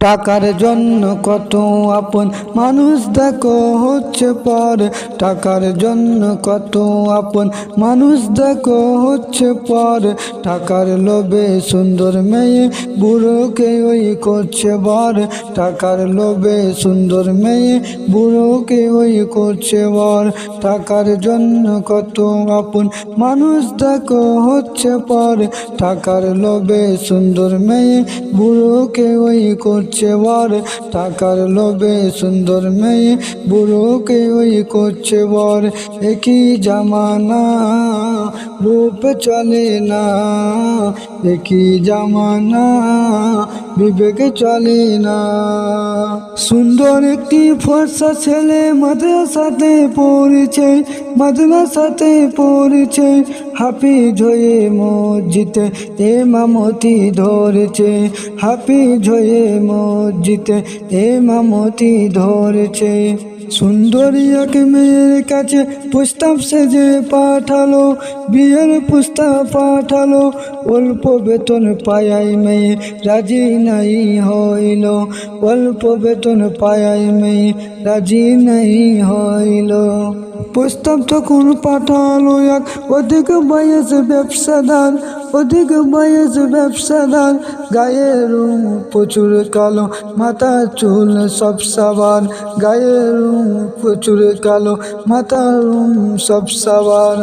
টাকার জন্য কত আপন মানুষ দেখো হচ্ছে পর। টাকার জন্য কত আপন মানুষ দেখো হচ্ছে পর। টাকার লোভে সুন্দর মেয়ে বুড়োকে ওই করছে বর। টাকার লোভে সুন্দর মেয়ে বুড়োকে ওই করছে বর। টাকার জন্য কত আপন মানুষ দেখো হচ্ছে পর। টাকার লোভে সুন্দর মেয়ে বুড়োকে ওই করছে বর, টাকার লোভে সুন্দর মেয়ে, বুড়োকে ওই করছে বর। একই জামানা, রূপ চলে না। একই জামানা, বিবেকে চলে না। সুন্দর একটি ফর্সা ছেলে মাদ্রাসাতে পড়েছে মাদ্রাসাতে পড়েছে। হাফিজ হয়ে মসজিদে এমামতি ধরেছে। হাফিজ হয়ে এ মামতি ধরেছে। সুন্দরী এক মেয়ের কাছে প্রস্তাব সেজে পাঠালো, বিয়ের প্রস্তাব পাঠালো। অল্প বেতন পায়াই মেয়ে রাজি নাই হইল, অল্প বেতন পায়াই মেয়ে রাজি নাই হইল। প্রস্তাব তখন পাঠালো এক অধিক বয়স ব্যবসাদার, অধিক বয়স ব্যবসাদার। গায়ের রুম প্রচুর কালো মাথা চুল সব সাবার। গায়ের রুম প্রচুর কালো মাতার সব সাবার।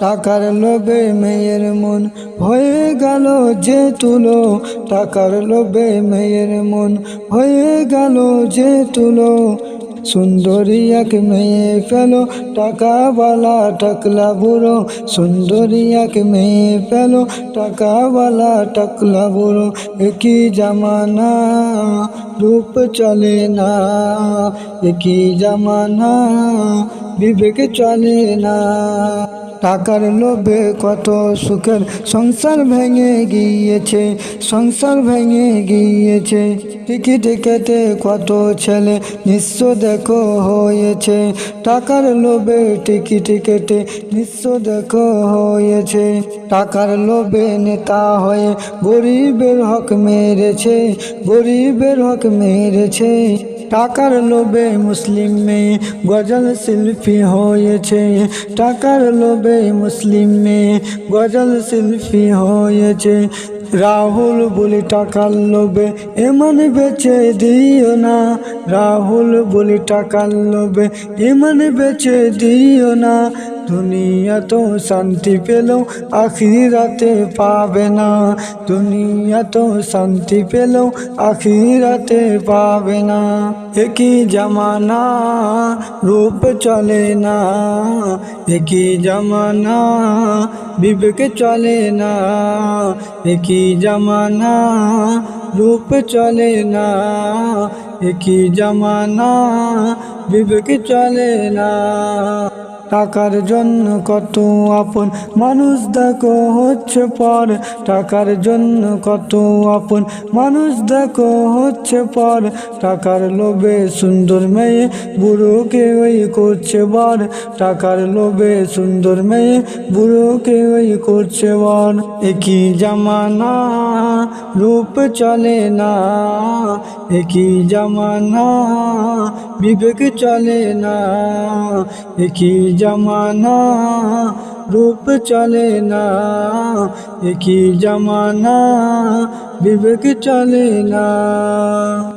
টাকার লোভে মেয়ের মন হয়ে গেল যে তুলো। টাকার লোভে মেয়ের মন হয়ে গেল যে তুলো। সুন্দরী এক মেয়ে পেল, টাকাওয়ালা টাকলা বুড়ো। সুন্দরী এক মেয়ে পেল, টাকাওয়ালা টাকলা বুড়ো। একই জামানা, রূপ চলে না। একই জামানা, বিবেক চলে না। টাকার লোভে কত সুখের সংসার ভেঙে গিয়েছে, সংসার ভেঙে গিয়েছে। টিকিট কেটে কত ছেলে নিঃস্ব দেখো হয়েছে, টাকার লোভে টিকিট কেটে নিঃস্ব দেখো হয়েছে। টাকার লোভে নেতা হয়ে গরিবের হক মেরেছে, গরিবের হক মেরেছে। টাকার লোভে মুসলিম মেয়ে গজল শিল্পী হয়েছে, টাকার লোভে মুসলিম মেয়ে গজল শিল্পী হয়েছে। রাহুল বলি টাকার লোভে এমন বেচে দিও না। রাহুল বলি টাকার লোভে এমন বেচে দিও না। দুনিয়া তো শান্তি পেলেও আখিরাতে পাবে না। দুনিয়া তো শান্তি পেলেও আখিরাতে পাবে না। একই জামানা, রূপ চলে না। একই জামানা, বিবেক চলে না। একই জামানা, রূপ চলে না। একই জামানা, বিবেক চলে না। টাকার জন্য কত আপন? মানুষ দেখো হচ্ছে পর। টাকার জন্য কত আপন? মানুষ দেখো হচ্ছে পর। টাকার লোভে সুন্দর মেয়ে বুড়োকে ওই করছে বর। টাকার লোভে সুন্দর মেয়ে বুড়োকে ওই করছে বর। একই জামানা, রূপ চলে না। একই জামানা বিবেক চলে না একই জামানা রূপ চলে না একই জামানা বিবেক চলে না